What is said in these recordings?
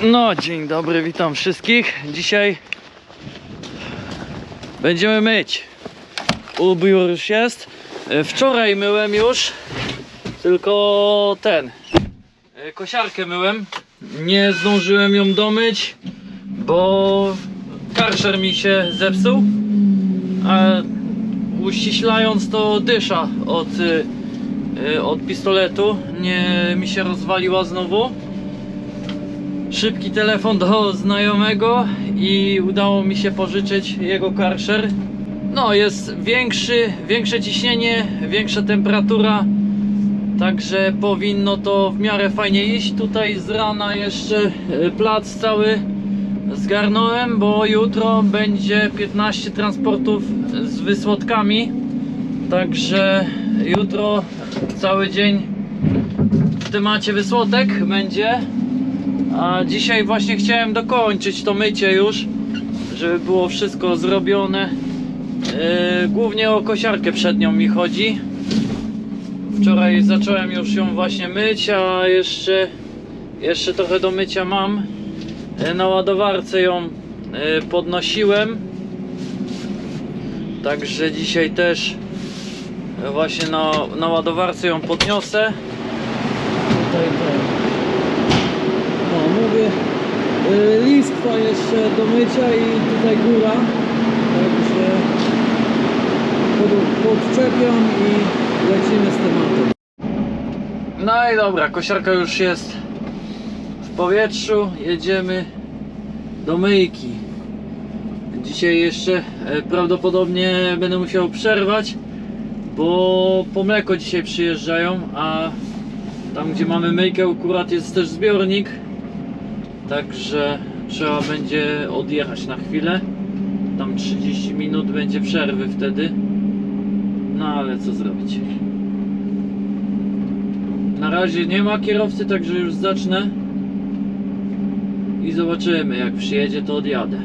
No, dzień dobry, witam wszystkich. Dzisiaj będziemy myć. Ubiór już jest. E, Wczoraj myłem już, tylko ten. e, Kosiarkę myłem. Nie zdążyłem ją domyć, bo karszer mi się zepsuł. A uściślając to dysza od, e, od pistoletu nie mi się rozwaliła znowu szybki telefon do znajomego i udało mi się pożyczyć jego karszer. No, jest większy, większe ciśnienie, większa temperatura, także powinno to w miarę fajnie iść. Tutaj z rana jeszcze e, plac cały zgarnąłem, bo jutro będzie 15 transportów z wysłodkami. Także jutro cały dzień w temacie wysłodek będzie. A dzisiaj właśnie chciałem dokończyć to mycie już, żeby było wszystko zrobione. Yy, głównie o kosiarkę przednią mi chodzi. Wczoraj zacząłem już ją właśnie myć, a jeszcze, jeszcze trochę do mycia mam. Yy, na ładowarce ją yy, podnosiłem. Także dzisiaj też właśnie na, na ładowarce ją podniosę. Tutaj to. Y, listwa jeszcze do mycia i tutaj góra, także pod, podczepiam i lecimy z tematem. No i dobra, kosiarka już jest w powietrzu, jedziemy do myjki. Dzisiaj jeszcze e, prawdopodobnie będę musiał przerwać, bo po mleko dzisiaj przyjeżdżają, a tam gdzie mamy myjkę akurat jest też zbiornik Także trzeba będzie odjechać na chwilę. Tam 30 minut będzie przerwy wtedy. No ale co zrobić? Na razie nie ma kierowcy, także już zacznę. I zobaczymy, jak przyjedzie, to odjadę.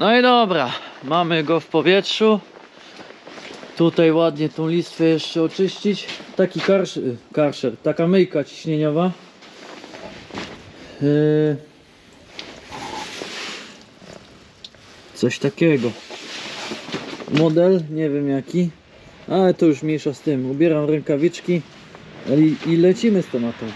No i dobra, mamy go w powietrzu. Tutaj ładnie tą listwę jeszcze oczyścić. Taki karszer, karszer taka myjka ciśnieniowa. Yy, Coś takiego. Model, nie wiem jaki, ale to już mniejsza z tym. Ubieram rękawiczki i, i lecimy z tematem.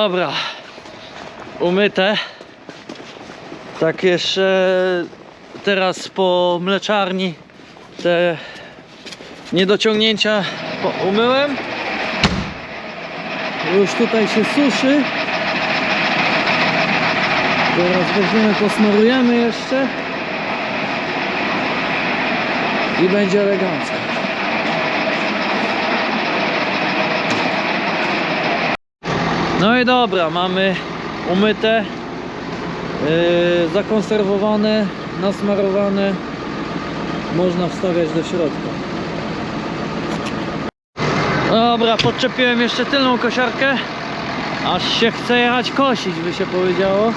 Dobra. Umyte. Tak jeszcze teraz po mleczarni te niedociągnięcia umyłem. Już tutaj się suszy. Teraz weźmiemy, posmarujemy jeszcze. I będzie elegancko. No i dobra, mamy umyte. zakonserwowane, nasmarowane. Można wstawiać do środka. Dobra, podczepiłem jeszcze tylną kosiarkę. Aż się chce jechać kosić, by się powiedziało.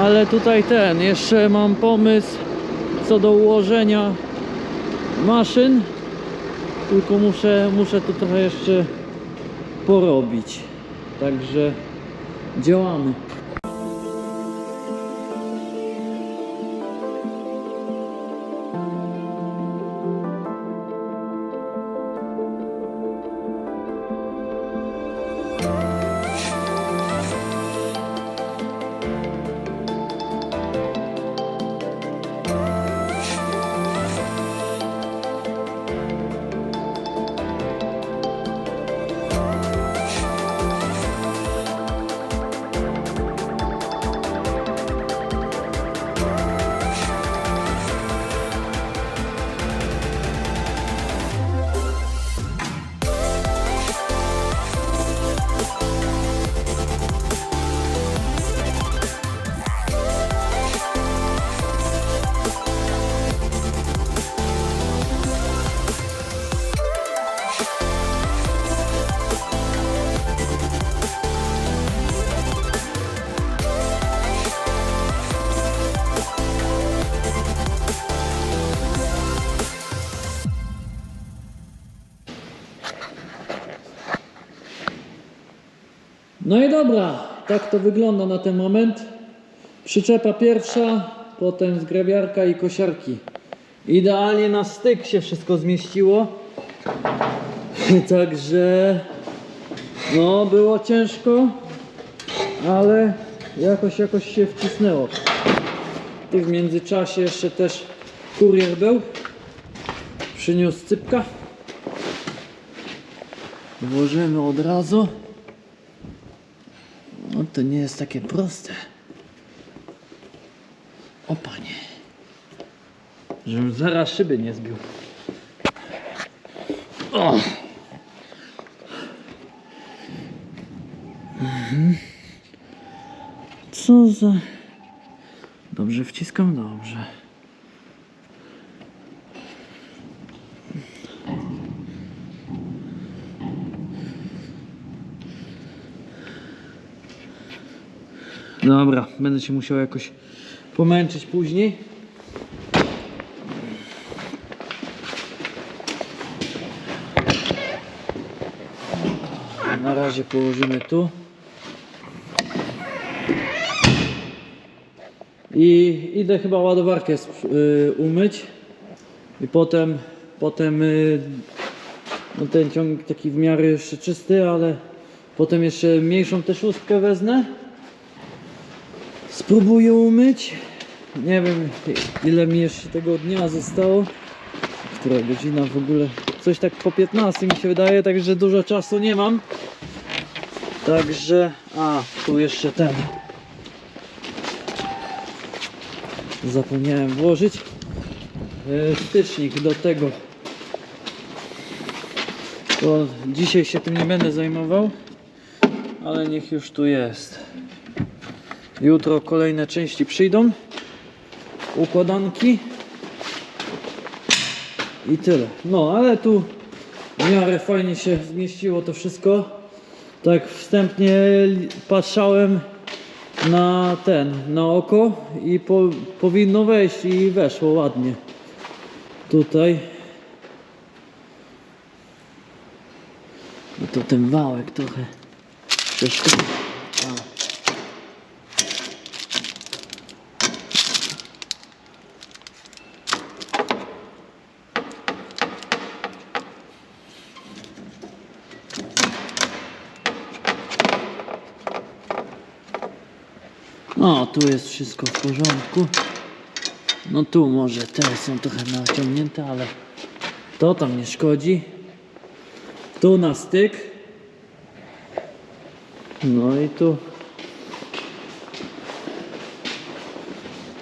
Ale tutaj ten, jeszcze mam pomysł co do ułożenia maszyn. Tylko muszę, muszę tu trochę jeszcze porobić. Także działamy. Tak to wygląda na ten moment. Przyczepa pierwsza, potem zgrabiarka i kosiarki. Idealnie na styk się wszystko zmieściło. Także no było ciężko, ale jakoś jakoś się wcisnęło. Tu w międzyczasie jeszcze też kurier był. Przyniósł cypka. Włożymy od razu. To nie jest takie proste. O panie. Żebym zaraz szyby nie zbił. O! Mhm. Co za... Dobrze wciskam? Dobrze. Dobra, będę się musiał jakoś pomęczyć później. Na razie położymy tu. I idę chyba ładowarkę y, umyć. I potem, potem y, no ten ciągnik taki w miarę jeszcze czysty, ale potem jeszcze mniejszą też szóstkę wezmę. Spróbuję umyć. Nie wiem ile mi jeszcze tego dnia zostało. Która godzina w ogóle? Coś tak po 15 mi się wydaje, także dużo czasu nie mam. Także. A, tu jeszcze ten. Zapomniałem włożyć. e, Stycznik do tego. To dzisiaj się tym nie będę zajmował, ale niech już tu jest. Jutro kolejne części przyjdą. Układanki. I tyle. No, ale tu w miarę fajnie się zmieściło to wszystko. Tak wstępnie patrzałem na ten, na oko i po, powinno wejść i weszło ładnie. Tutaj. No to ten wałek trochę przeszkadza. A. No, tu jest wszystko w porządku. No tu może te są trochę naciągnięte, ale to tam nie szkodzi. Tu na styk. No i tu.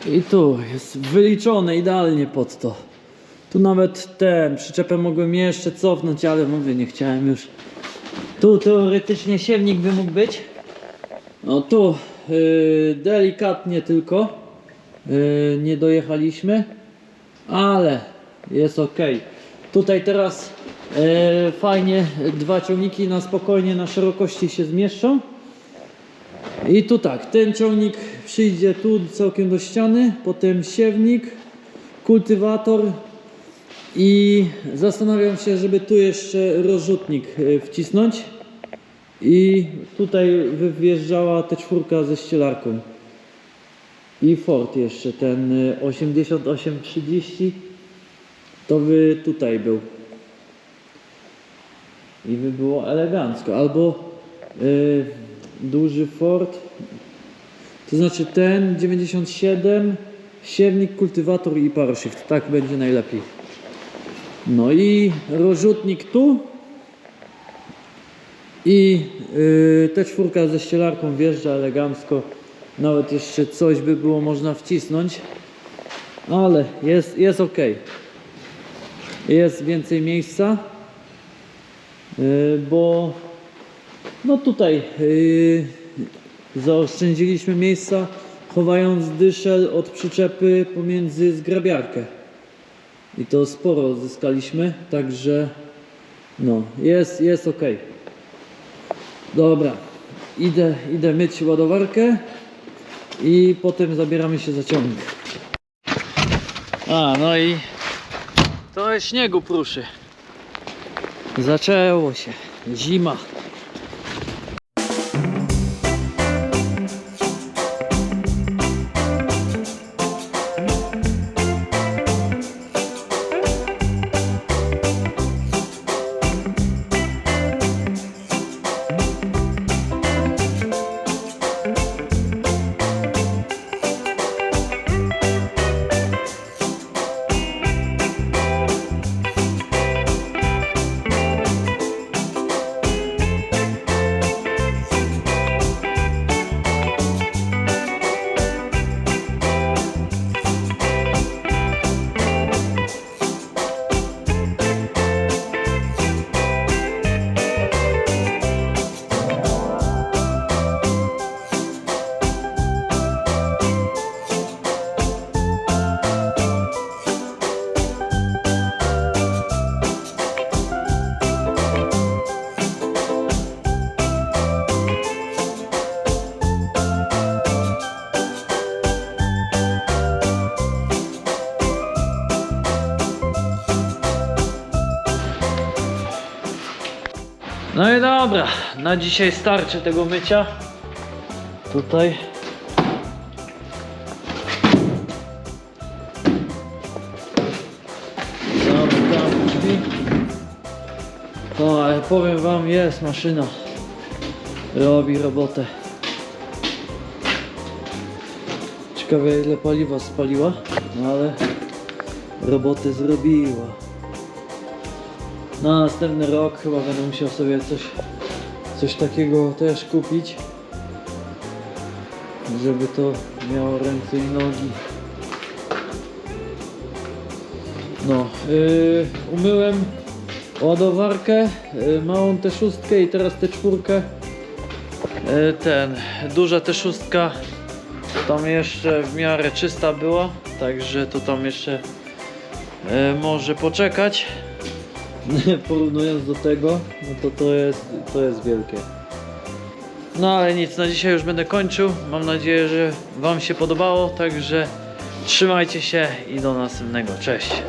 I tu jest wyliczone idealnie pod to. Tu nawet ten przyczepę mogłem jeszcze cofnąć, ale mówię, nie chciałem już. Tu teoretycznie siewnik by mógł być. No tu delikatnie tylko y, nie dojechaliśmy, ale jest ok. Tutaj teraz y, fajnie dwa ciągniki na spokojnie na szerokości się zmieszczą. I tu tak, ten ciągnik przyjdzie tu całkiem do ściany, potem siewnik, kultywator i zastanawiam się, żeby tu jeszcze rozrzutnik wcisnąć i tutaj wy- wjeżdżała te czwórka ze ścielarką. I Ford jeszcze ten y, 8830 to by tutaj był. I by było elegancko. Albo y, duży Ford to znaczy ten 97 siewnik, kultywator i paroshift tak będzie najlepiej. No i rozrzutnik tu i yy, te czwórka ze ścielarką wjeżdża elegancko. Nawet jeszcze coś by było można wcisnąć. Ale jest, jest ok. Jest więcej miejsca. Yy, bo no tutaj yy, zaoszczędziliśmy miejsca chowając dyszel od przyczepy pomiędzy zgrabiarkę. I to sporo zyskaliśmy, także no, jest, jest ok. Dobra, idę, idę myć ładowarkę i potem zabieramy się za ciągnik. A, no i trochę śniegu pruszy. Zaczęło się. Zima. Dobra, na dzisiaj starczy tego mycia. Tutaj. Zamykam drzwi. No ale powiem wam, jest maszyna. Robi robotę. Ciekawe ile paliwa spaliła, no ale robotę zrobiła. Na następny rok chyba będę musiał sobie coś, coś takiego też kupić, żeby to miało ręce i nogi. No, yy, umyłem ładowarkę, yy, małą tę szóstkę i teraz tę czwórkę. Yy, ten, duża tę szóstka tam jeszcze w miarę czysta była, także to tam jeszcze yy, może poczekać. porównując do tego, no to to jest, to jest wielkie. No ale nic, na dzisiaj już będę kończył. Mam nadzieję, że Wam się podobało, także trzymajcie się i do następnego. Cześć!